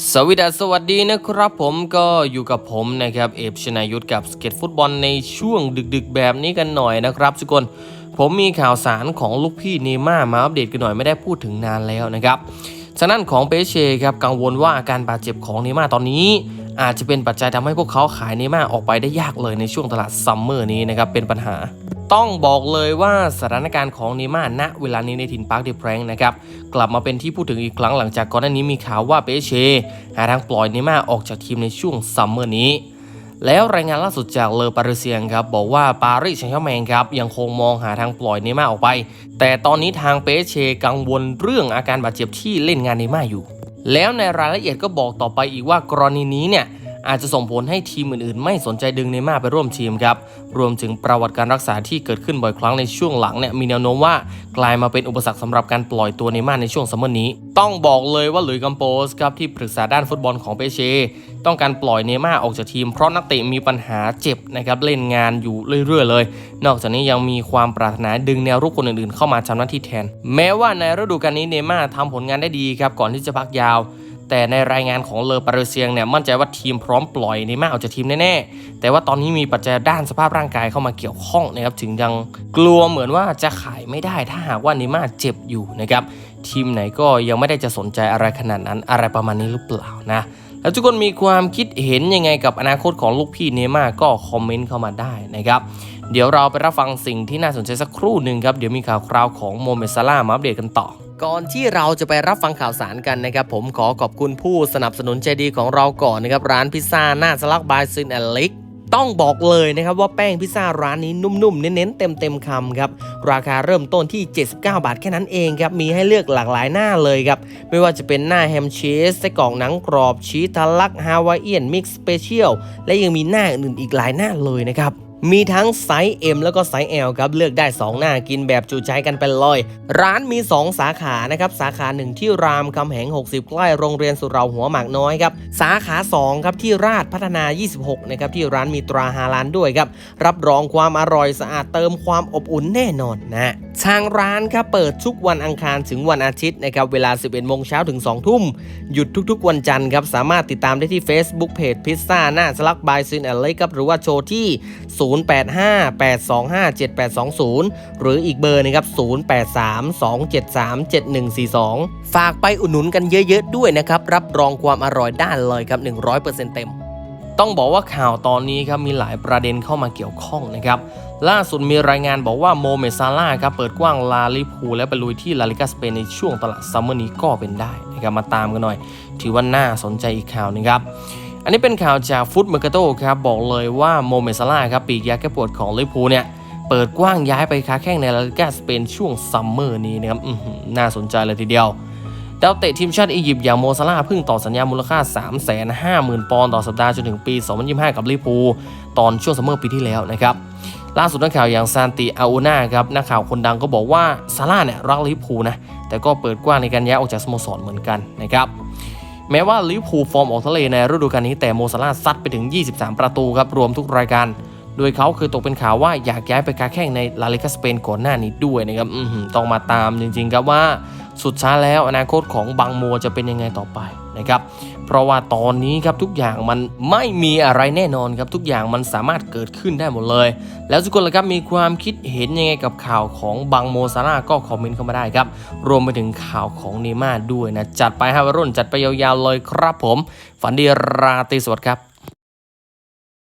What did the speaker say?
สวัสดีสวัสดีนะครับผมก็อยู่กับผมนะครับเอฟชนายุทธกับสเก็ตฟุตบอลในช่วงดึกๆแบบนี้กันหน่อยนะครับทุกคนผมมีข่าวสารของลูกพี่เนม่ามาอัปเดตกันหน่อยไม่ได้พูดถึงนานแล้วนะครับฉะนั้นของเปเช่ครับกังวลว่าอาการบาดเจ็บของเนม่าตอนนี้ อาจจะเป็นปัจจัยทำให้พวกเขาขายเนม่าออกไปได้ยากเลยในช่วงตลาดซัมเมอร์นี้นะครับเป็นปัญหา ต้องบอกเลยว่าสถานการณ์ของเนม่าณเวลานี้ในถิ่นปาร์คเดแพรงนะครับกลับมาเป็นที่พูดถึงอีกครั้งหลังจากก่อนหน้านี้มีข่าวว่าเปเช่หาทางปล่อยเนม่าออกจากทีมในช่วงซัมเมอร์นี้แล้วรายงานล่าสุดจากเลอปารีเซียงครับบอกว่าปารีสแซงต์แชร์แมงครับยังคงมองหาทางปล่อยเนม่าออกไป แต่ตอนนี้ทางเปเช่กังวลเรื่องอาการบาดเจ็บที่เล่นงานเนม่าอยู่ แล้วในรายละเอียดก็บอกต่อไปอีกว่ากรณีนี้เนี่ย อาจจะส่งผลให้ทีมอื่นๆ ไม่สนใจดึงเนย์ม่าร์ไปร่วมทีมครับ รวมถึงประวัติการรักษาที่เกิดขึ้นบ่อยครั้งในช่วงหลังเนี่ยมีแนวโน้มว่ากลายมาเป็นอุปสรรคสำหรับการปล่อยตัวเนย์ม่าร์ในช่วงซัมเมอร์นี้ ต้องบอกเลยว่าหลุยส์กัมโปสครับที่ปรึกษาด้านฟุตบอลของเปเช่ต้องการปล่อยเนย์ม่าร์ออกจากทีมเพราะนักเตะมีปัญหาเจ็บนะครับเล่นงานอยู่เรื่อยๆเลย นอกจากนี้ยังมีความปรารถนาดึงแนวรุกคนอื่นๆ เข้ามาทำหน้าที่แทน แม้ว่าในฤดูกาลนี้เนย์ม่าร์ทำผลงานได้ดีครับก่อนที่จะพักยาว แต่ในรายงานของเลอปารเซียงเนี่ยมั่นใจว่าทีมพร้อมปล่อยเนม่าร์ออกจากทีมแน่ๆ แต่ว่าตอนนี้มีปัจจัยด้านสภาพร่างกายเข้ามาเกี่ยวข้องนะครับถึงยังกลัวเหมือนว่าจะขายไม่ได้ถ้าหากว่าเนม่าเจ็บอยู่นะครับทีมไหนก็ยังไม่ได้จะสนใจอะไรขนาดนั้นอะไรประมาณนี้หรือเปล่านะแล้วทุกคนมีความคิดเห็นยังไงกับอนาคตของลูกพี่เนม่าก็คอมเมนต์เข้ามาได้นะครับ เดี๋ยวเราไปรับฟังสิ่งที่น่าสนใจสักครู่หนึ่งครับ เดี๋ยวมีข่าวคราวของโมเมซาลามาอัปเดตกันต่อ ก่อนที่เราจะไปรับฟังข่าวสารกันนะครับ ผมขอขอบคุณผู้สนับสนุนใจดีของเราก่อนนะครับ ร้านพิซซ่าหน้าสลักบายซินแอลิกต้องบอกเลยนะครับว่าแป้งพิซซ่าร้านนี้นุ่มๆ เน้นๆ เต็มๆคำครับ ราคาเริ่มต้นที่ 79 บาทแค่นั้นเองครับ มีให้เลือกหลากหลายหน้าเลยครับ ไม่ว่าจะเป็นหน้าแฮมชีสไส้กรอกหนังกรอบชีสทะลักฮาวายเอียนมิกซ์สเปเชียลและยังมีหน้าอื่นๆอีกหลายหน้าเลยนะครับ มีทั้งไซส์ M แล้วก็ไซส์ L ครับ เลือกได้ 2 หน้ากินแบบจุใจกันไปเลย ร้านมี 2 สาขานะครับ สาขา 1 ที่รามคำแหง 60 ใกล้โรงเรียนสุเหราหัวหมากน้อยครับ สาขา 2 ครับ ที่ราชพัฒนา 26 นะครับ ที่ร้านมีตราฮาลานด้วยครับ รับรองความอร่อยสะอาดเติมความอบอุ่นแน่นอนนะทางร้านครับเปิดทุกวันอังคารถึงวันอาทิตย์นะครับเวลา 11โมงเช้าถึง 2 ทุ่ม หยุดทุกๆ วันจันทร์ครับสามารถติดตามได้ที่ Facebook Page พิซซ่าหน้าสลักบายซินแอนเล็กครับหรือว่าโชว์ที่0858257820 หรืออีกเบอร์นะครับ 0832737142 ฝากไปอุดหนุนกันเยอะๆด้วยนะครับ รับรองความอร่อยได้เลยครับ 100%เต็ม ต้องบอกว่าข่าวตอนนี้ครับมีหลายประเด็นเข้ามาเกี่ยวข้องนะครับล่าสุดมีรายงานบอกว่าโมเมซาร่าครับเปิดกว้างลาลิพูและไปลุยที่ลาลิกาสเปนในช่วงตลาดซัมเมอร์นี้ก็เป็นได้นะครับมาตามกันหน่อย ถือว่าน่าสนใจอีกข่าวนึงครับ อันนี้เป็นข่าวจากฟุตเมอร์กาโตครับบอกเลยว่าโมเมซาร่าครับปีกยาแก้ปวดของลิเวอร์พูลเนี่ยเปิดกว้างย้ายไปค้าแข้งในลาลิกาสเปนช่วงซัมเมอร์นี้นะครับน่าสนใจเลยทีเดียวดาวเตะทีมชาติอียิปต์อย่างโมซาลาเพิ่งต่อสัญญามูลค่า 350,000 ปอนด์ต่อสัปดาห์จนถึงปี 2025 กับลิเวอร์พูลตอนช่วงซัมเมอร์ปีที่แล้วนะครับล่าสุดนักข่าวอย่างซานติอาอูนาครับนักข่าวคนดังก็บอกว่าซาร่าเนี่ยรักลิเวอร์พูลนะแต่ก็เปิดกว้างในการย้ายออกจากสโมสรเหมือนกันนะครับ แม้ว่าลิเวอร์พูลฟอร์มออกทะเลในฤดูกาลนี้แต่โมซาลาซัดไปถึง 23 ประตูครับรวมทุกรายการ โดยเขาเคยตกเป็นข่าวว่าอยากย้ายไปค้าแข่งในลาลิกาสเปนก่อนหน้านี้ด้วยนะครับต้องมาตามจริงๆครับว่าสุดท้ายแล้วอนาคตของบังโมจะเป็นยังไงต่อไปนะครับ เพราะว่าตอนนี้ครับทุกอย่างมันไม่มีอะไรแน่นอนครับทุกอย่างมันสามารถเกิดขึ้นได้หมดเลย แล้วทุกคนละครับมีความคิดเห็นยังไงกับข่าวของบังโมซาร่าก็คอมเมนต์เข้ามาได้ครับ รวมไปถึงข่าวของเนม่าด้วยนะ จัดไปฮาวารุ่นจัดไปยาวๆเลยครับผม ฝันดีราตรีสวัสดิ์ครับ